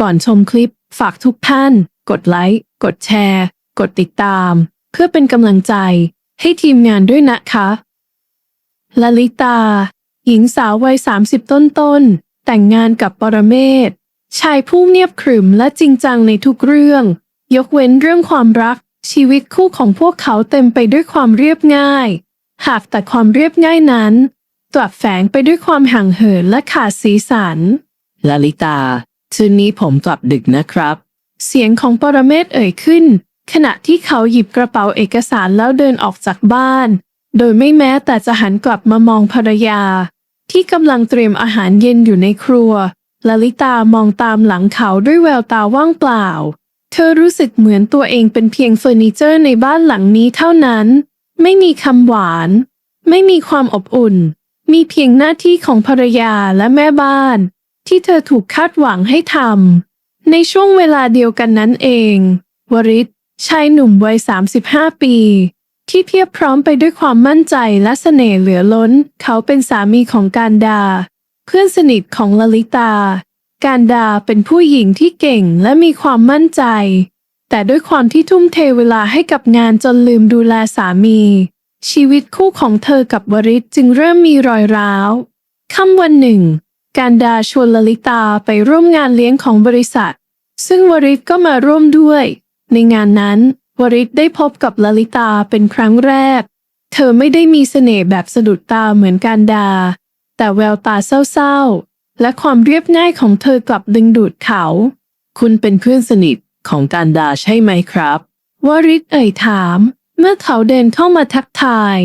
ก่อนชมคลิป ฝากทุกท่าน กดไลค์ กดแชร์ กดติดตาม เพื่อเป็นกำลังใจ ให้ทีมงานด้วยนะคะลลิตา หญิงสาววัย 30ต้นต้นๆ แต่งงานกับปรเมศชายผู้เงียบขรึมและจริงจังในทุกเรื่อง ยกเว้นเรื่องความรัก ชีวิตคู่ของพวกเขาเต็มไปด้วยความเรียบง่าย หากแต่ความเรียบง่ายนั้นกลับแฝงไปด้วยความห่างเหินและขาดสีสันลลิตา คืนนี้ผมกลับดึกนะครับ เสียงของปรเมศเอ่ยขึ้น ขณะที่เขาหยิบกระเป๋าเอกสารแล้วเดินออกจากบ้าน โดยไม่แม้แต่จะหันกลับมามองภรรยา ที่กำลังเตรียมอาหารเย็นอยู่ในครัวลลิตามองตามหลังเขาด้วยแววตาว่างเปล่า เธอรู้สึกเหมือนตัวเองเป็นเพียงเฟอร์นิเจอร์ในบ้านหลังนี้เท่านั้น ไม่มีคำหวาน ไม่มีความอบอุ่น มีเพียงหน้าที่ของภรรยาและแม่บ้าน ที่เธอถูกคาดหวังให้ทำในช่วงเวลาเดียวกันนั้นเอง วริศชายหนุ่มวัย 35 ปี ที่เพียบพร้อมไปด้วยความมั่นใจและเสน่ห์เหลือล้น เขาเป็นสามีของการดา เพื่อนสนิทของลลิตา การดาเป็นผู้หญิงที่เก่งและมีความมั่นใจ แต่ด้วยความที่ทุ่มเทเวลาให้กับงานจนลืมดูแลสามี ชีวิตคู่ของเธอกับวริศจึงเริ่มมีรอยร้าวค่ำวันหนึ่ง การดาชวนลลิตาไปร่วมงานเลี้ยงของบริษัท ซึ่งวริศก็มาร่วมด้วย ในงานนั้น วริศได้พบกับลลิตาเป็นครั้งแรก เธอไม่ได้มีเสน่ห์แบบสะดุดตาเหมือนการดา แต่แววตาเศร้าๆ และความเรียบง่ายของเธอกลับดึงดูดเขา คุณเป็นเพื่อนสนิทของการดาใช่ไหมครับ วริศเอ่ยถาม เมื่อเขาเดินเข้ามาทักทาย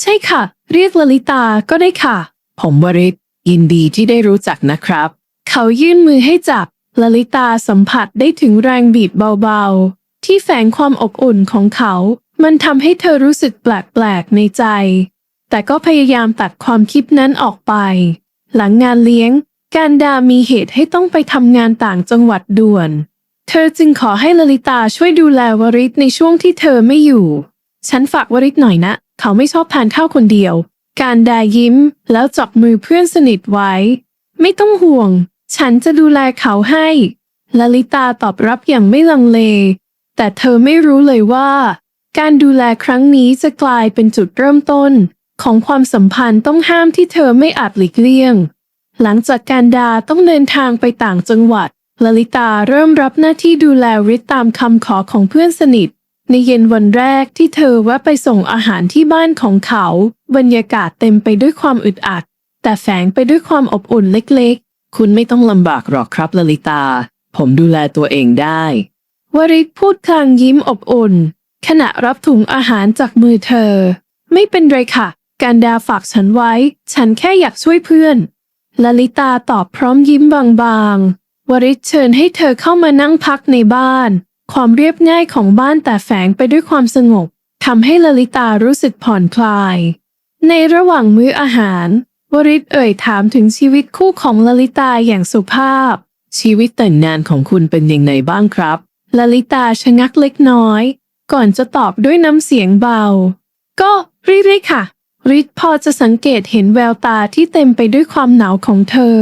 ใช่ค่ะ เรียกลลิตาก็ได้ค่ะ ผมวริศ ยินดีที่ได้รู้จักนะครับ เขายื่นมือให้จับลลิตาสัมผัสได้ถึงแรงบีบเบาๆ ที่แฝงความอบอุ่นของเขา มันทำให้เธอรู้สึกแปลกๆในใจ แต่ก็พยายามตัดความคิดนั้นออกไป หลังงานเลี้ยง การดามีเหตุให้ต้องไปทำงานต่างจังหวัดด่วน เธอจึงขอให้ลลิตาช่วยดูแลวริศในช่วงที่เธอไม่อยู่ ฉันฝากวริศหน่อยนะ เขาไม่ชอบทานข้าวคนเดียว การดายิ้ม แล้วจับมือเพื่อนสนิทไว้ ไม่ต้องห่วง ฉันจะดูแลเขาให้ลลิตาตอบรับอย่างไม่ลังเล แต่เธอไม่รู้เลยว่า การดูแลครั้งนี้จะกลายเป็นจุดเริ่มต้น ของความสัมพันธ์ต้องห้ามที่เธอไม่อาจหลีกเลี่ยง หลังจากการดาต้องเดินทางไปต่างจังหวัดลลิตาเริ่มรับหน้าที่ดูแลริทตามคำขอของเพื่อนสนิท ในเย็นวันแรกที่เธอแวะไปส่งอาหารที่บ้านของเขา บรรยากาศเต็มไปด้วยความอึดอัด แต่แฝงไปด้วยความอบอุ่นเล็กๆ คุณไม่ต้องลำบากหรอกครับลลิตา ผมดูแลตัวเองได้วริศพูดคลางยิ้มอบอุ่น ขณะรับถุงอาหารจากมือเธอ ไม่เป็นไรค่ะ การดาฝากฉันไว้ ฉันแค่อยากช่วยเพื่อนลลิตาตอบพร้อมยิ้มบางๆ วริศเชิญให้เธอเข้ามานั่งพักในบ้าน ความเรียบง่ายของบ้านแต่แฝงไปด้วยความสงบทำให้ลลิตารู้สึกผ่อนคลาย ในระหว่างมื้ออาหาร วริศเอ่ยถามถึงชีวิตคู่ของลลิตาอย่างสุภาพ ชีวิตแต่งงานของคุณเป็นยังไงบ้างครับลลิตาชะงักเล็กน้อย ก่อนจะตอบด้วยน้ำเสียงเบา ก็รื่อยๆค่ะริศพอจะสังเกตเห็นแววตาที่เต็มไปด้วยความหนาวของเธอ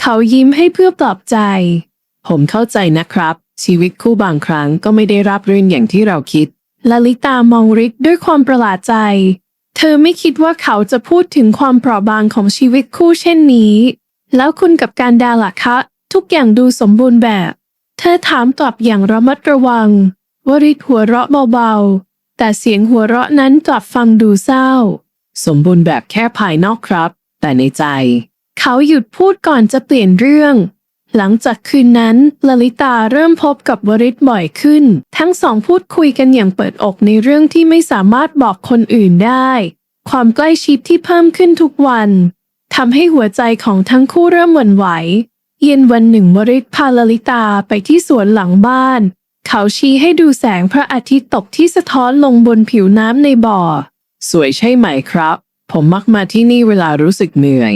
เขายิ้มให้เพื่อปลอบใจ ผมเข้าใจนะครับ ชีวิตคู่บางครั้งก็ไม่ได้รับรื่นอย่างที่เราคิดลลิตามองริกด้วยความประหลาดใจ เธอไม่คิดว่าเขาจะพูดถึงความเปราะบางของชีวิตคู่เช่นนี้ แล้วคุณกับการดาล่ะคะ ทุกอย่างดูสมบูรณ์แบบ เธอถามตอบอย่างระมัดระวัง วริศหัวเราะเบาๆ แต่เสียงหัวเราะนั้นกลับฟังดูเศร้า สมบูรณ์แบบแค่ภายนอกครับ แต่ในใจ เขาหยุดพูดก่อนจะเปลี่ยนเรื่อง หลังจากคืนนั้นลลิตาเริ่มพบกับวริศบ่อยขึ้น ทั้งสองพูดคุยกันอย่างเปิดอกในเรื่องที่ไม่สามารถบอกคนอื่นได้ ความใกล้ชิดที่เพิ่มขึ้นทุกวันทำให้หัวใจของทั้งคู่เริ่มหวั่นไหว เย็นวันหนึ่งวริศพาลลิตาไปที่สวนหลังบ้าน เขาชี้ให้ดูแสงพระอาทิตย์ตกที่สะท้อนลงบนผิวน้ำในบ่อ สวยใช่ไหมครับ ผมมักมาที่นี่เวลารู้สึกเหนื่อย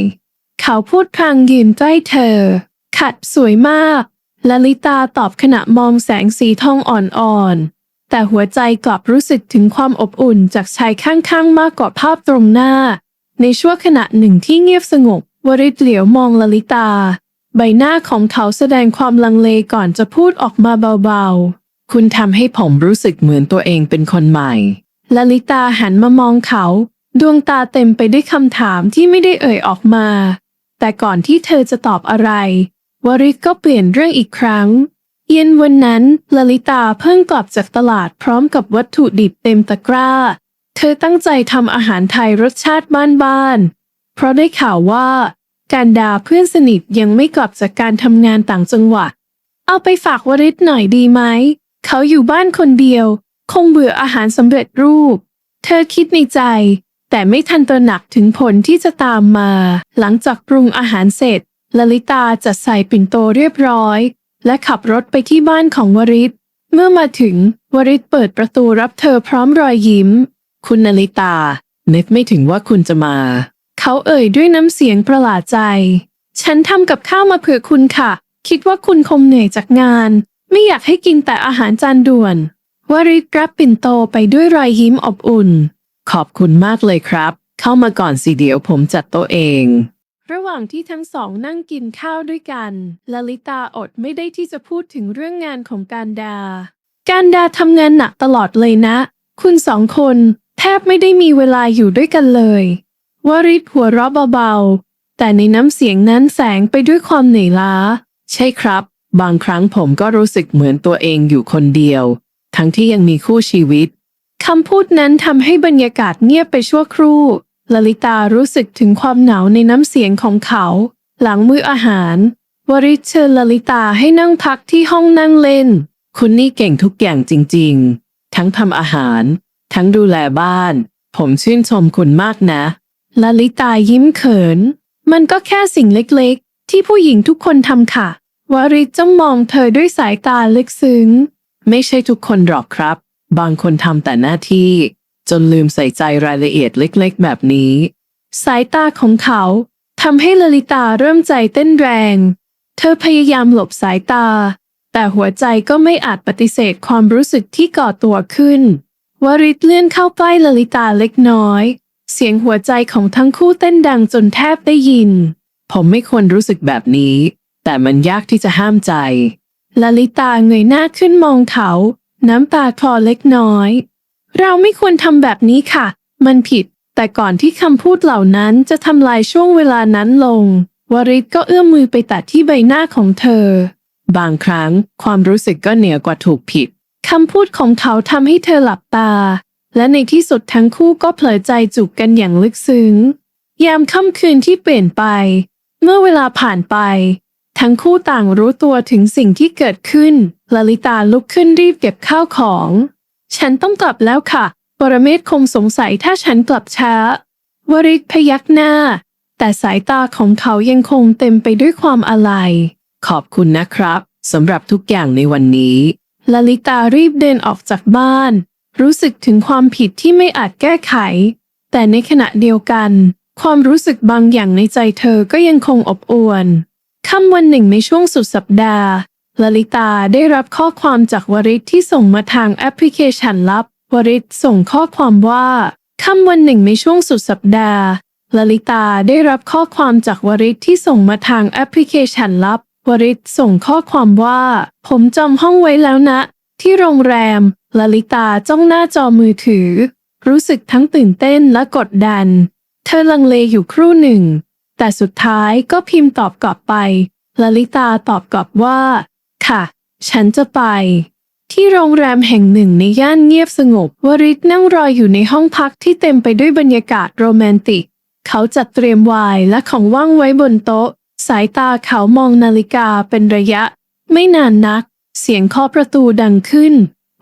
เขาพูดพลางยืนใกล้เธอัดสวยมากลลิตาตอบขณะมองแสงสีทองอ่อนๆ แต่หัวใจกลับรู้สึกถึงความอบอุ่นจากชายข้างๆ มากกว่าภาพตรงหน้า ในช่วงขณะหนึ่งที่เงียบสงบวริศเหลียวมองลลิตา ใบหน้าของเขาแสดงความลังเลก่อนจะพูดออกมาเบาๆ คุณทำให้ผมรู้สึกเหมือนตัวเองเป็นคนใหม่ลลิตาหันมามองเขา ดวงตาเต็มไปด้วยคำถามที่ไม่ได้เอ่ยออกมา แต่ก่อนที่เธอจะตอบอะไร วริศก็เปลี่ยนเรื่องอีกครั้ง เย็นวันนั้นลลิตาเพิ่งกลับจากตลาดพร้อมกับวัตถุดิบเต็มตะกร้า เธอตั้งใจทำอาหารไทยรสชาติบ้านๆ เพราะได้ข่าวว่า การดาเพื่อนสนิทยังไม่กลับจากการทำงานต่างจังหวัด เอาไปฝากวริศหน่อยดีไหม เขาอยู่บ้านคนเดียว คงเบื่ออาหารสำเร็จรูป เธอคิดในใจ แต่ไม่ทันตระหนักถึงผลที่จะตามมา หลังจากปรุงอาหารเสร็จ ลลิตาจัดใส่ปิ่นโตเรียบร้อย และขับรถไปที่บ้านของวริศเมื่อมาถึงวริศเปิดประตูรับเธอพร้อมรอยยิ้ม คุณนาริตานึกไม่ถึงว่าคุณจะมา เขาเอ่ยด้วยน้ำเสียงประหลาดใจ ฉันทำกับข้าวมาเผื่อคุณค่ะ คิดว่าคุณคงเหนื่อยจากงาน ไม่อยากให้กินแต่อาหารจานด่วนวริศรับปิ่นโตไปด้วยรอยยิ้มอบอุ่น ขอบคุณมากเลยครับ เข้ามาก่อนสิเดี๋ยวผมจัดโต๊ะเอง ระหว่างที่ทั้งสองนั่งกินข้าวด้วยกันลลิตาอดไม่ได้ที่จะพูดถึงเรื่องงานของการดา การดาทำงานหนักตลอดเลยนะ คุณสองคนแทบไม่ได้มีเวลาอยู่ด้วยกันเลยวริศหัวเราะเบาๆ แต่ในน้ำเสียงนั้นแสงไปด้วยความเหนื่อยล้า ใช่ครับ บางครั้งผมก็รู้สึกเหมือนตัวเองอยู่คนเดียว ทั้งที่ยังมีคู่ชีวิตคำพูดนั้นทำให้บรรยากาศเงียบไปชั่วครู่ ลลิตารู้สึกถึงความหนาวในน้ำเสียงของเขา หลังมื้ออาหาร วริศเชิญลลิตาให้นั่งพักที่ห้องนั่งเล่น คุณนี่เก่งทุกอย่างจริง ๆ ทั้งทำอาหาร ทั้งดูแลบ้าน ผมชื่นชมคุณมากนะลลิตายิ้มเขิน มันก็แค่สิ่งเล็กๆ ที่ผู้หญิงทุกคนทำค่ะ วริจ้องมองเธอด้วยสายตาลึกซึ้ง ไม่ใช่ทุกคนหรอกครับ บางคนทำแต่หน้าที่ จนลืมใส่ใจรายละเอียดเล็กๆ แบบนี้ สายตาของเขาทำให้ลลิตาเริ่มใจเต้นแรง เธอพยายามหลบสายตา แต่หัวใจก็ไม่อาจปฏิเสธความรู้สึกที่ก่อตัวขึ้น วริศเลื่อนเข้าใกล้ลลิตาเล็กน้อย เสียงหัวใจของทั้งคู่เต้นดังจนแทบได้ยิน ผมไม่ควรรู้สึกแบบนี้ แต่มันยากที่จะห้ามใจลลิตาเงยหน้าขึ้นมองเขา น้ำตาคลอเล็กน้อย เราไม่ควรทำแบบนี้ค่ะ มันผิด แต่ก่อนที่คำพูดเหล่านั้นจะทำลายช่วงเวลานั้นลง วริศก็เอื้อมมือไปแตะที่ใบหน้าของเธอ บางครั้งความรู้สึกก็เหนือกว่าถูกผิดคำพูดของเขาทำให้เธอหลับตา และในที่สุดทั้งคู่ก็เผลอใจจูบกันอย่างลึกซึ้ง ยามค่ำคืนที่เปลี่ยนไป เมื่อเวลาผ่านไป ทั้งคู่ต่างรู้ตัวถึงสิ่งที่เกิดขึ้นลลิตาลุกขึ้นรีบเก็บข้าวของ ฉันต้องกลับแล้วค่ะ ปรเมศคงสงสัยถ้าฉันกลับช้าวริศพยักหน้า แต่สายตาของเขายังคงเต็มไปด้วยความอาลัย ขอบคุณนะครับสำหรับทุกอย่างในวันนี้ ลลิตารีบเดินออกจากบ้าน รู้สึกถึงความผิดที่ไม่อาจแก้ไข แต่ในขณะเดียวกัน ความรู้สึกบางอย่างในใจเธอก็ยังคงอบอวลค่ำวันหนึ่งในช่วงสุดสัปดาห์ ลลิตาได้รับข้อความจากวริศที่ส่งมาทางแอปพลิเคชันลับ วริศส่งข้อความว่าค่ำวันหนึ่งในช่วงสุดสัปดาห์ลลิตาได้รับข้อความจากวริศที่ส่งมาทางแอปพลิเคชันลับ วริศส่งข้อความว่า ผมจองห้องไว้แล้วนะ ที่โรงแรมลลิตาจ้องหน้าจอมือถือ รู้สึกทั้งตื่นเต้นและกดดัน เธอลังเลอยู่ครู่หนึ่ง แต่สุดท้ายก็พิมพ์ตอบกลับไปลลิตาตอบกลับว่า ค่ะ ฉันจะไป ที่โรงแรมแห่งหนึ่งในย่านเงียบสงบ วริศนั่งรออยู่ในห้องพักที่เต็มไปด้วยบรรยากาศโรแมนติก เขาจัดเตรียมไวน์และของว่างไว้บนโต๊ะ สายตาเขามองนาฬิกาเป็นระยะ ไม่นานนัก เสียงเคาะประตูดังขึ้น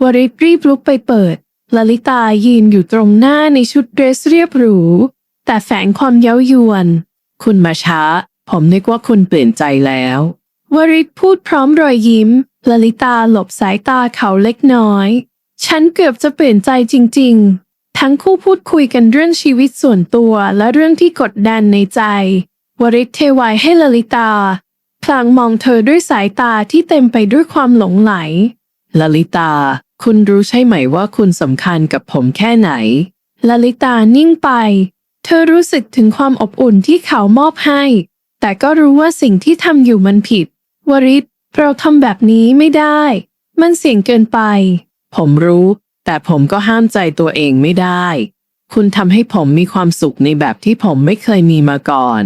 วริศรีบลุกไปเปิดลลิตายืนอยู่ตรงหน้าในชุดเดรสเรียบหรู แต่แฝงความเย้ายวน คุณมาช้า ผมนึกว่าคุณเปลี่ยนใจแล้ว วริศพูดพร้อมรอยยิ้มลลิตาหลบสายตาเขาเล็กน้อย ฉันเกือบจะเปลี่ยนใจจริง ๆ ทั้งคู่พูดคุยกันเรื่องชีวิตส่วนตัวและเรื่องที่กดดันในใจ วริศเทวายให้ลลิตา พลางมองเธอด้วยสายตาที่เต็มไปด้วยความหลงไหลลลิตา คุณรู้ใช่ไหมว่าคุณสำคัญกับผมแค่ไหนลลิตานิ่งไป เธอรู้สึกถึงความอบอุ่นที่เขามอบให้ แต่ก็รู้ว่าสิ่งที่ทำอยู่มันผิด วริศเราทำแบบนี้ไม่ได้ มันเสี่ยงเกินไป ผมรู้ แต่ผมก็ห้ามใจตัวเองไม่ได้ คุณทำให้ผมมีความสุขในแบบที่ผมไม่เคยมีมาก่อน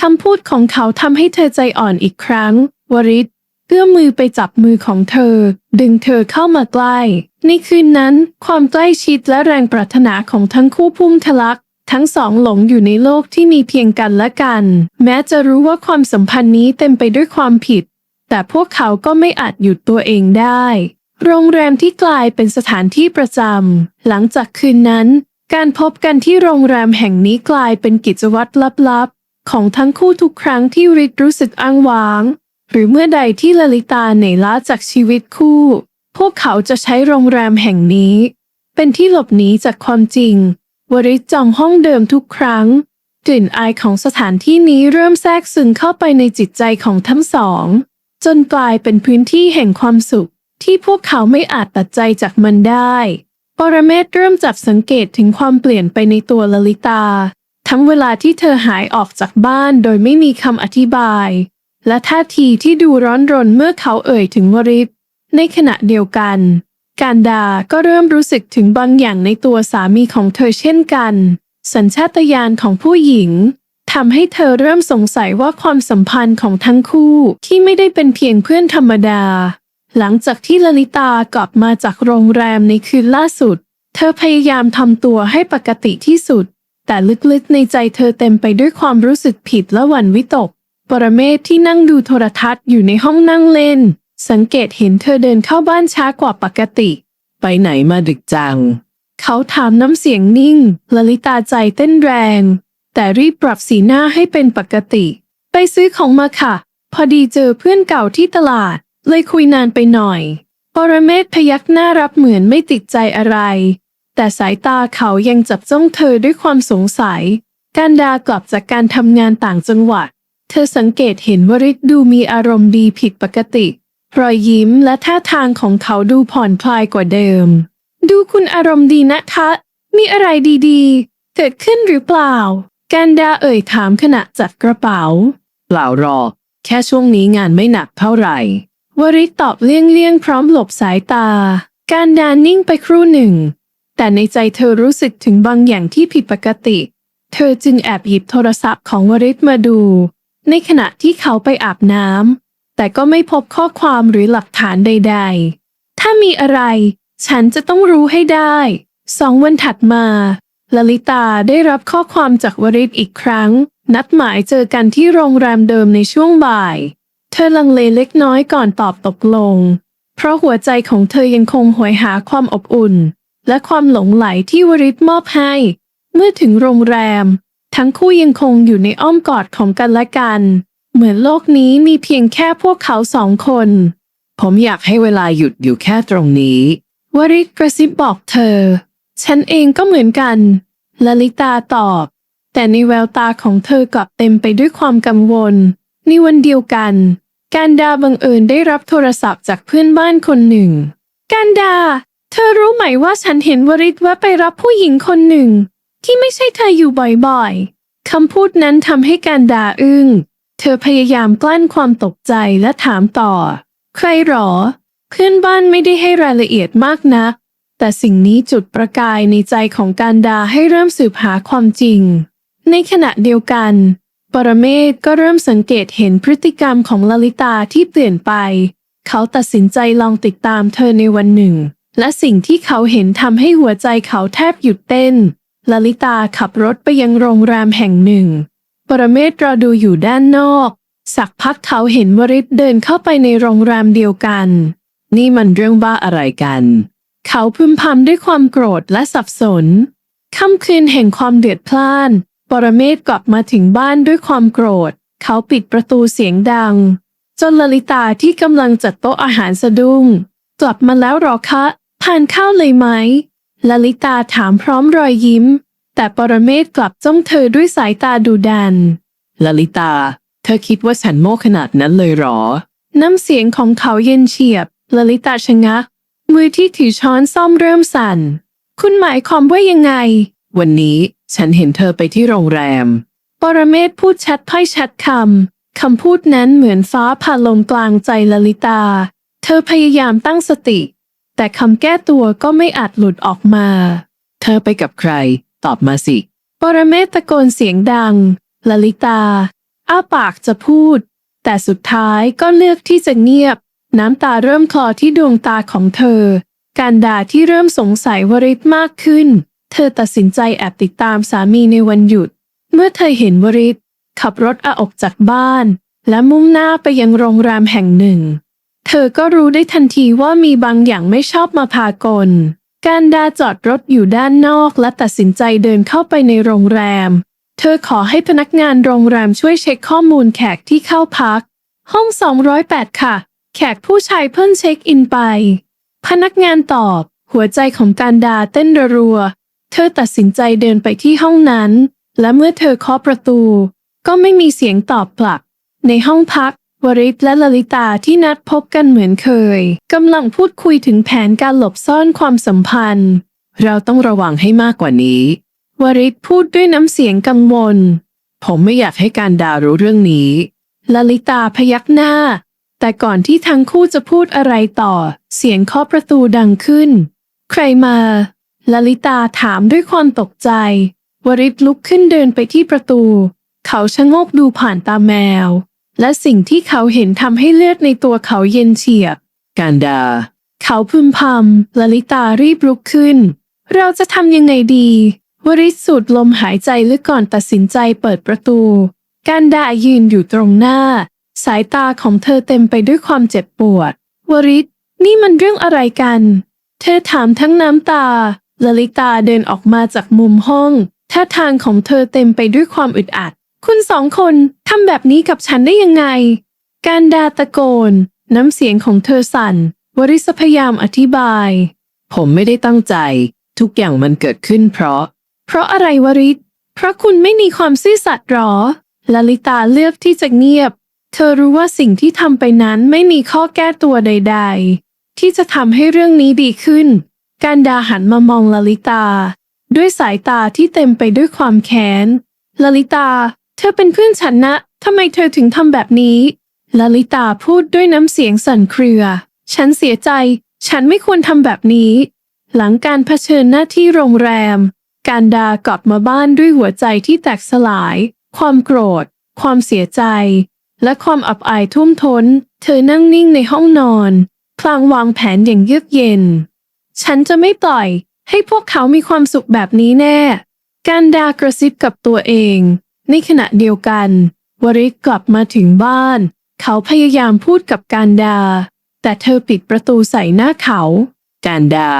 คำพูดของเขาทำให้เธอใจอ่อนอีกครั้ง วริศเอื้อมมือไปจับมือของเธอ ดึงเธอเข้ามาใกล้ ในคืนนั้น ความใกล้ชิดและแรงปรารถนาของทั้งคู่พุ่งทะลัก ทั้งสองหลงอยู่ในโลกที่มีเพียงกันและกัน แม้จะรู้ว่าความสัมพันธ์นี้เต็มไปด้วยความผิด แต่พวกเขาก็ไม่อาจหยุดตัวเองได้ โรงแรมที่กลายเป็นสถานที่ประจำหลังจากคืนนั้น การพบกันที่โรงแรมแห่งนี้กลายเป็นกิจวัตรลับๆ ของทั้งคู่ทุกครั้งที่ริดรู้สึกอ้างว้าง หรือเมื่อใดที่ลลิตาเหนื่อยล้าจากชีวิตคู่ พวกเขาจะใช้โรงแรมแห่งนี้ เป็นที่หลบหนีจากความจริง วริจองห้องเดิมทุกครั้งกลิ่นอายของสถานที่นี้เริ่มแทรกซึมเข้าไปในจิตใจของทั้งสอง จนกลายเป็นพื้นที่แห่งความสุข ที่พวกเขาไม่อาจตัดใจจากมันได้ ปรเมศเริ่มจับสังเกตถึงความเปลี่ยนไปในตัวลลิตา ทั้งเวลาที่เธอหายออกจากบ้านโดยไม่มีคำอธิบาย และท่าทีที่ดูร้อนรนเมื่อเขาเอ่ยถึงวริศในขณะเดียวกัน การดาก็เริ่มรู้สึกถึงบางอย่างในตัวสามีของเธอเช่นกัน สัญชาตญาณของผู้หญิง ทำให้เธอเริ่มสงสัยว่าความสัมพันธ์ของทั้งคู่ที่ไม่ได้เป็นเพียงเพื่อนธรรมดา หลังจากที่ลลิตากลับมาจากโรงแรมในคืนล่าสุด เธอพยายามทำตัวให้ปกติที่สุด แต่ลึกๆในใจเธอเต็มไปด้วยความรู้สึกผิดและหวั่นวิตก ปรเมศที่นั่งดูโทรทัศน์อยู่ในห้องนั่งเล่น สังเกตเห็นเธอเดินเข้าบ้านช้ากว่าปกติ ไปไหนมาดึกจัง เขาถามน้ำเสียงนิ่ง ลลิตาใจเต้นแรง แต่รีบปรับสีหน้าให้เป็นปกติ ไปซื้อของมาค่ะ พอดีเจอเพื่อนเก่าที่ตลาด เลยคุยนานไปหน่อย ปรเมศพยักหน้ารับเหมือนไม่ติดใจอะไร แต่สายตาเขายังจับจ้องเธอด้วยความสงสัย การดากลับจากการทำงานต่างจังหวัด เธอสังเกตเห็นวริศดูมีอารมณ์ดีผิดปกติ รอยยิ้มและท่าทางของเขาดูผ่อนคลายกว่าเดิม ดูคุณอารมณ์ดีนะคะ มีอะไรดีๆ เกิดขึ้นหรือเปล่า การดาเอ่ยถามขณะจัดกระเป๋า เปล่าหรอกแค่ช่วงนี้งานไม่หนักเท่าไหร่ วริศตอบเลี่ยงๆพร้อมหลบสายตา การดานิ่งไปครู่หนึ่ง แต่ในใจเธอรู้สึกถึงบางอย่างที่ผิดปกติ เธอจึงแอบหยิบโทรศัพท์ของวริศมาดู ในขณะที่เขาไปอาบน้ำแต่ก็ไม่พบข้อความหรือหลักฐานใด ๆ ถ้ามีอะไร ฉันจะต้องรู้ให้ได้ สองวันถัดมา ลลิตาได้รับข้อความจากวริศอีกครั้ง นัดหมายเจอกันที่โรงแรมเดิมในช่วงบ่าย เธอลังเลเล็กน้อยก่อนตอบตกลง เพราะหัวใจของเธอยังคงหวยหาความอบอุ่น และความหลงไหลที่วริศมอบให้ เมื่อถึงโรงแรม ทั้งคู่ยังคงอยู่ในอ้อมกอดของกันและกัน เหมือนโลกนี้มีเพียงแค่พวกเขาสองคน ผมอยากให้เวลาหยุดอยู่แค่ตรงนี้ วริศกระซิบบอกเธอ ฉันเองก็เหมือนกันลลิตาตอบ แต่ในแววตาของเธอกลับเต็มไปด้วยความกังวล ในวันเดียวกัน การดาบังเอิญได้รับโทรศัพท์จากเพื่อนบ้านคนหนึ่ง การดา เธอรู้ไหมว่าฉันเห็นวริศว่าไปรับผู้หญิงคนหนึ่ง ที่ไม่ใช่เธออยู่บ่อยๆคำพูดนั้นทำให้การดาอึ้ง เธอพยายามกลั้นความตกใจและถามต่อ ใครหรอ เพื่อนบ้านไม่ได้ให้รายละเอียดมากนัก แต่สิ่งนี้จุดประกายในใจของการดาให้เริ่มสืบหาความจริง ในขณะเดียวกัน ปรเมศก็เริ่มสังเกตเห็นพฤติกรรมของลลิตาที่เปลี่ยนไป เขาตัดสินใจลองติดตามเธอในวันหนึ่ง และสิ่งที่เขาเห็นทำให้หัวใจเขาแทบหยุดเต้นลลิตาขับรถไปยังโรงแรมแห่งหนึ่ง ปรเมศรอดูอยู่ด้านนอก สักพักเขาเห็นวริศเดินเข้าไปในโรงแรมเดียวกัน นี่มันเรื่องบ้าอะไรกัน เขาพึมพำด้วยความโกรธและสับสน ค่ำคืนแห่งความเดือดพล่าน ปรเมศกลับมาถึงบ้านด้วยความโกรธ เขาปิดประตูเสียงดัง จนลลิตาที่กำลังจัดโต๊ะอาหารสะดุ้ง กลับมาแล้วหรอคะทานข้าวเลยไหมลลิตาถามพร้อมรอยยิ้ม แต่ปรเมศกลับจ้องเธอด้วยสายตาดุดันลลิตา เธอคิดว่าฉันโง่ขนาดนั้นเลยเหรอ น้ำเสียงของเขาเย็นเฉียบลลิตาชะงัก มือที่ถือช้อนซ่อมเริ่มสั่น คุณหมายความว่ายังไง วันนี้ฉันเห็นเธอไปที่โรงแรมปปรเมศพูดชัดถ้อยชัดคำ คำพูดนั้นเหมือนฟ้าผ่าลงกลางใจลลิตา เธอพยายามตั้งสติ แต่คำแก้ตัวก็ไม่อาจหลุดออกมา เธอไปกับใคร ตอบมาสิ ปรเมศตะโกนเสียงดังลลิตา อ้าปากจะพูด แต่สุดท้ายก็เลือกที่จะเงียบ น้ำตาเริ่มคลอที่ดวงตาของเธอ การด่าที่เริ่มสงสัยวริศมากขึ้น เธอตัดสินใจแอบติดตามสามีในวันหยุด เมื่อเธอเห็นวริศขับรถอาออกจากบ้าน และมุ่งหน้าไปยังโรงแรมแห่งหนึ่ง เธอก็รู้ได้ทันทีว่ามีบางอย่างไม่ชอบมาพากล การดาจอดรถอยู่ด้านนอกและตัดสินใจเดินเข้าไปในโรงแรม เธอขอให้พนักงานโรงแรมช่วยเช็คข้อมูลแขกที่เข้าพัก ห้อง 208 ค่ะ แขกผู้ชายเพิ่งเช็คอินไป พนักงานตอบ หัวใจของการดาเต้นรัว เธอตัดสินใจเดินไปที่ห้องนั้น และเมื่อเธอเคาะประตู ก็ไม่มีเสียงตอบกลับ ในห้องพัก วริศและลลิตาที่นัดพบกันเหมือนเคยกำลังพูดคุยถึงแผนการหลบซ่อนความสัมพันธ์ เราต้องระวังให้มากกว่านี้ วริศพูดด้วยน้ำเสียงกังวล ผมไม่อยากให้การดารู้เรื่องนี้ลลิตาพยักหน้า แต่ก่อนที่ทั้งคู่จะพูดอะไรต่อ เสียงเคาะประตูดังขึ้น ใครมาลลิตาถามด้วยความตกใจ วริศลุกขึ้นเดินไปที่ประตู เขาชะโงกดูผ่านตาแมว และสิ่งที่เขาเห็นทำให้เลือดในตัวเขาเย็นเฉียบ การดา เขาพึมพำลลิตารีบลุกขึ้น เราจะทำยังไงดี วริศสูดลมหายใจลึกก่อนตัดสินใจเปิดประตู การดายืนอยู่ตรงหน้า สายตาของเธอเต็มไปด้วยความเจ็บปวด วริศนี่มันเรื่องอะไรกัน เธอถามทั้งน้ำตาลลิตาเดินออกมาจากมุมห้อง ท่าทางของเธอเต็มไปด้วยความอึดอัด คุณสองคนทำแบบนี้กับฉันได้ยังไง การดาตะโกน น้ำเสียงของเธอสั่น วริศพยายามอธิบาย ผมไม่ได้ตั้งใจ ทุกอย่างมันเกิดขึ้นเพราะ เพราะอะไรวริศเพราะคุณไม่มีความซื่อสัตย์หรอลลิตาเลือกที่จะเงียบ เธอรู้ว่าสิ่งที่ทำไปนั้นไม่มีข้อแก้ตัวใด ๆ ที่จะทำให้เรื่องนี้ดีขึ้น การดาหันมามองลลิตา ด้วยสายตาที่เต็มไปด้วยความแค้นลลิตา เธอเป็นเพื่อนฉันนะทำไมเธอถึงทำแบบนี้ลลิตาพูดด้วยน้ำเสียงสั่นเครือ ฉันเสียใจ ฉันไม่ควรทำแบบนี้ หลังการเผชิญหน้าที่โรงแรม การดากลับมาบ้านด้วยหัวใจที่แตกสลาย ความโกรธ ความเสียใจ และความอับอายท่วมท้น เธอนั่งนิ่งในห้องนอน พลางวางแผนอย่างเยือกเย็น ฉันจะไม่ปล่อย ให้พวกเขามีความสุขแบบนี้แน่ การดากระซิบกับตัวเอง ในขณะเดียวกัน วริศกลับมาถึงบ้าน เขาพยายามพูดกับการดา แต่เธอปิดประตูใส่หน้าเขา การดา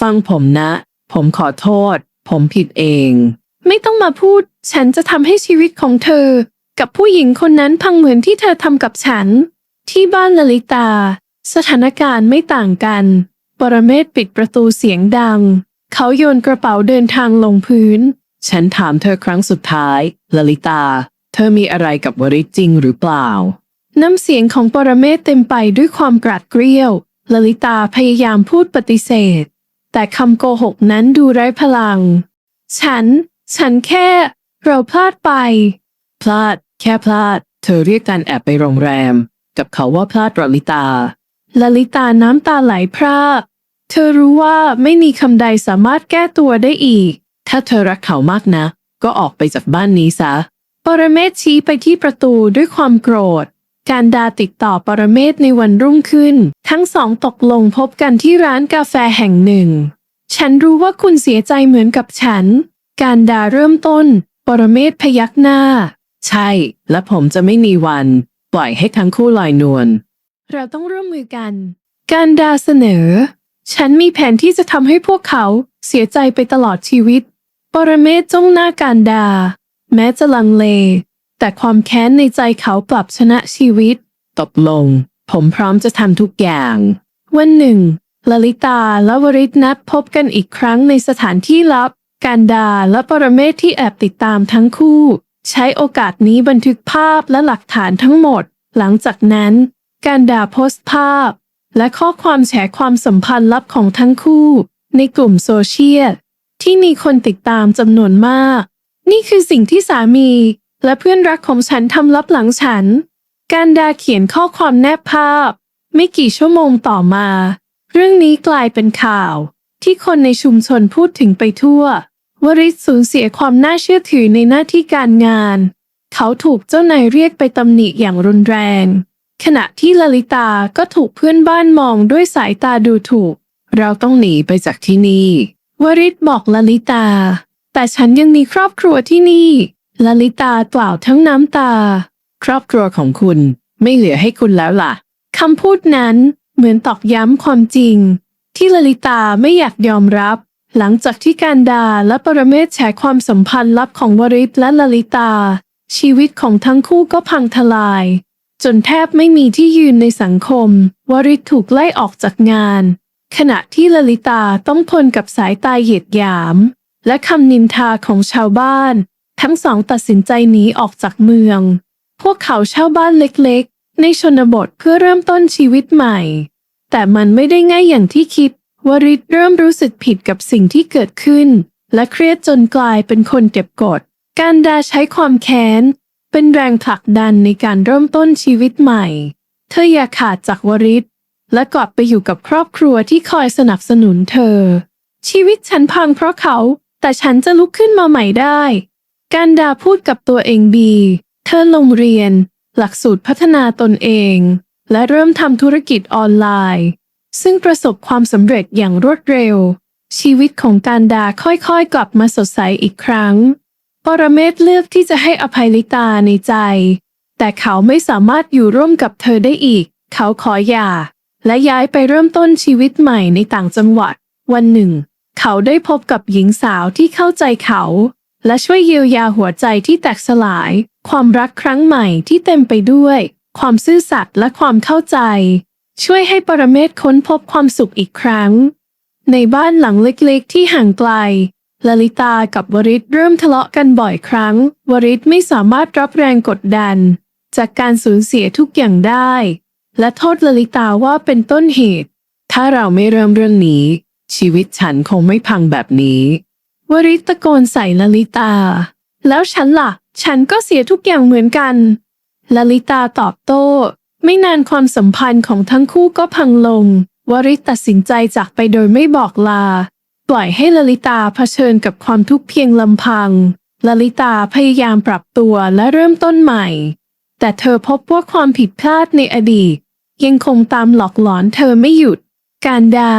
ฟังผมนะ ผมขอโทษ ผมผิดเอง ไม่ต้องมาพูด ฉันจะทำให้ชีวิตของเธอ กับผู้หญิงคนนั้นพังเหมือนที่เธอทำกับฉัน ที่บ้านลลิตา สถานการณ์ไม่ต่างกัน ปรเมศปิดประตูเสียงดัง เขาโยนกระเป๋าเดินทางลงพื้น ฉันถามเธอครั้งสุดท้ายลลิตา เธอมีอะไรกับวริจริงหรือเปล่า น้ำเสียงของปรเมศเต็มไปด้วยความกราดเกรี้ยวลลิตาพยายามพูดปฏิเสธ แต่คำโกหกนั้นดูไร้พลัง ฉัน ฉันแค่ เราพลาดไป พลาด แค่พลาด เธอเรียกการแอบไปโรงแรม กับเขาว่าพลาดลลิตาลลิตาน้ำตาไหลพรากเธอรู้ว่าไม่มีคำใดสามารถแก้ตัวได้อีก ถ้าเธอรักเขามากนะ ก็ออกไปจากบ้านนี้ซะ ปรเมศชี้ไปที่ประตูด้วยความโกรธ การดาติดต่อปรเมศในวันรุ่งขึ้น ทั้งสองตกลงพบกันที่ร้านกาแฟแห่งหนึ่ง ฉันรู้ว่าคุณเสียใจเหมือนกับฉัน การดาเริ่มต้น ปรเมศพยักหน้า ใช่ และผมจะไม่มีวัน ปล่อยให้ทั้งคู่ลอยนวล เราต้องร่วมมือกัน การดาเสนอ ฉันมีแผนที่จะทำให้พวกเขาเสียใจไปตลอดชีวิต ปรเมศจ้องหน้าการดา แม้จะลังเล แต่ความแค้นในใจเขากลับชนะชีวิต ตกลง ผมพร้อมจะทำทุกอย่าง วันหนึ่ง ลลิตาและวริศนัดพบกันอีกครั้งในสถานที่ลับ การดาและปรเมศที่แอบติดตามทั้งคู่ ใช้โอกาสนี้บันทึกภาพและหลักฐานทั้งหมด หลังจากนั้น การด่าโพสต์ภาพ และข้อความแฉความสัมพันธ์ลับของทั้งคู่ ในกลุ่มโซเชียลที่มีคนติดตามจำนวนมาก นี่คือสิ่งที่สามี และเพื่อนรักของฉันทำลับหลังฉัน การดาเขียนข้อความแนบภาพ ไม่กี่ชั่วโมงต่อมา เรื่องนี้กลายเป็นข่าว ที่คนในชุมชนพูดถึงไปทั่ว วริศสูญเสียความน่าเชื่อถือในหน้าที่การงาน เขาถูกเจ้านายเรียกไปตำหนิอย่างรุนแรง ขณะที่ลลิตาก็ถูกเพื่อนบ้านมองด้วยสายตาดูถูก เราต้องหนีไปจากที่นี่ วริศบอกลลิตา แต่ฉันยังมีครอบครัวที่นี่ลลิตากล่าวทั้งน้ำตา ครอบครัวของคุณไม่เหลือให้คุณแล้วล่ะคำพูดนั้นเหมือนตอกย้ำความจริง ที่ลลิตาไม่อยากยอมรับ หลังจากที่การดาและปรเมศแฉความสัมพันธ์ลับของวริศและลลิตา ชีวิตของทั้งคู่ก็พังทลาย จนแทบไม่มีที่ยืนในสังคม วริศถูกไล่ออกจากงาน ขณะที่ลลิตาต้องทนกับสายตาเหยียดหยาม และคำนินทาของชาวบ้าน ทั้งสองตัดสินใจหนีออกจากเมือง พวกเขาเช่าบ้านเล็กๆ ในชนบทเพื่อเริ่มต้นชีวิตใหม่ แต่มันไม่ได้ง่ายอย่างที่คิด วริศเริ่มรู้สึกผิดกับสิ่งที่เกิดขึ้น และเครียดจนกลายเป็นคนเก็บกด การดาใช้ความแค้น เป็นแรงผลักดันในการเริ่มต้นชีวิตใหม่ เธออย่าขาดจากวริศและกลับไปอยู่กับครอบครัวที่คอยสนับสนุนเธอ ชีวิตฉันพังเพราะเขา แต่ฉันจะลุกขึ้นมาใหม่ได้ การดาพูดกับตัวเองบี เธอลงเรียน หลักสูตรพัฒนาตนเอง และเริ่มทำธุรกิจออนไลน์ ซึ่งประสบความสำเร็จอย่างรวดเร็ว ชีวิตของการดาค่อยๆ กลับมาสดใสอีกครั้ง ปรเมศเลือกที่จะให้อภัยลิตาในใจ แต่เขาไม่สามารถอยู่ร่วมกับเธอได้อีก เขาขอหย่า และย้ายไปเริ่มต้นชีวิตใหม่ในต่างจังหวัด วันหนึ่ง เขาได้พบกับหญิงสาวที่เข้าใจเขา และช่วยเยียวยาหัวใจที่แตกสลาย ความรักครั้งใหม่ที่เต็มไปด้วย ความซื่อสัตย์และความเข้าใจ ช่วยให้ปรเมศค้นพบความสุขอีกครั้ง ในบ้านหลังเล็กๆ ที่ห่างไกลลลิตากับวริศเริ่มทะเลาะกันบ่อยครั้ง วริศไม่สามารถรับแรงกดดัน จากการสูญเสียทุกอย่างได้ และโทษลลิตาว่าเป็นต้นเหตุ ถ้าเราไม่เริ่มเรื่องนี้ ชีวิตฉันคงไม่พังแบบนี้ วริศตะโกนใส่ลลิตา แล้วฉันล่ะ ฉันก็เสียทุกอย่างเหมือนกันลลิตาตอบโต้ ไม่นานความสัมพันธ์ของทั้งคู่ก็พังลง วริศตัดสินใจจากไปโดยไม่บอกลา ปล่อยให้ลลิตาเผชิญกับความทุกข์เพียงลำพัง ลลิตาพยายามปรับตัวและเริ่มต้นใหม่ แต่เธอพบว่าความผิดพลาดในอดีต ยังคงตามหลอกหลอนเธอไม่หยุด การดา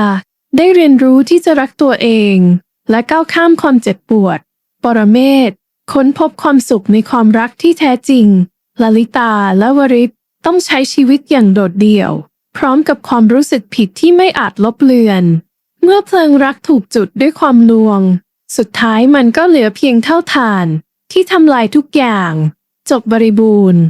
ได้เรียนรู้ที่จะรักตัวเอง และก้าวข้ามความเจ็บปวด ปรเมศค้นพบความสุขในความรักที่แท้จริง ลลิตาและวริศ ต้องใช้ชีวิตอย่างโดดเดี่ยว พร้อมกับความรู้สึกผิดที่ไม่อาจลบเลือน เมื่อเพลิงรักถูกจุดด้วยความลวง สุดท้ายมันก็เหลือเพียงเท่าฐาน ที่ทำลายทุกอย่าง จบบริบูรณ์